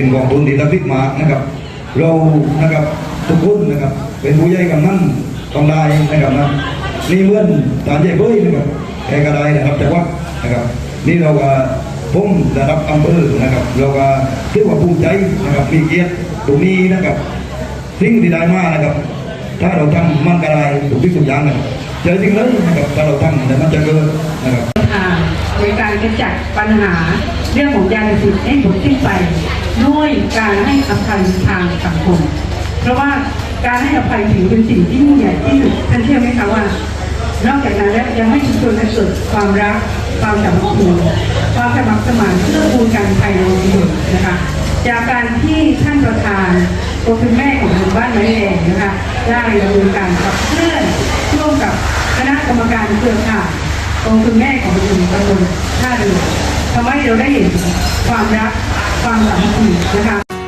เป็นกองทุนที่ระลึกมานะครับ เรานะครับทุกคนนะครับ เป็นผู้ใหญ่กันนั่นต้องได้นะครับนะนี่เมื่อนตาใหญ่เบ้ยนะครับแกก็ได้นะครับแต่ว่านะครับ นี่เราก็ผมระดับอำเภอนะครับ เราก็ถือว่าภูมิใจนะครับมีเกียรติตรงนี้นะครับสิ่งที่ได้มานะครับ ถ้าเราทำมันก็ได้ถูกที่สุดอย่างนะครับเจอจริงเลยนะครับถ้าเราทำแต่มันจะเกิดนะครับ ทางในการกำจัดปัญหาเรื่องของยาเสพติดให้หมดสิ้นไปด้วยการให้อภัยทางสังคม เพราะว่าการให้อภัยถือเป็นสิ่งที่ยิ่งใหญ่ที่สุดท่านเชื่อไหมคะว่านอกจากนั้นแล้วยังให้ชุมชนเกิดความรัก ความสามัคคีความสมัครสมานเพื่อบูรการภายในชุมชนนะคะจากการที่ท่านประธานตัวคุณแม่ของหมู่บ้านไม้แดงนะคะได้ดำเนินการขับเคลื่อนร่วมกับคณะกรรมการเครือข่ายองค์คุณแม่ของคุณตำบลท่าเทำให้เราได้เห็นความรักความสามัคคีนะคะ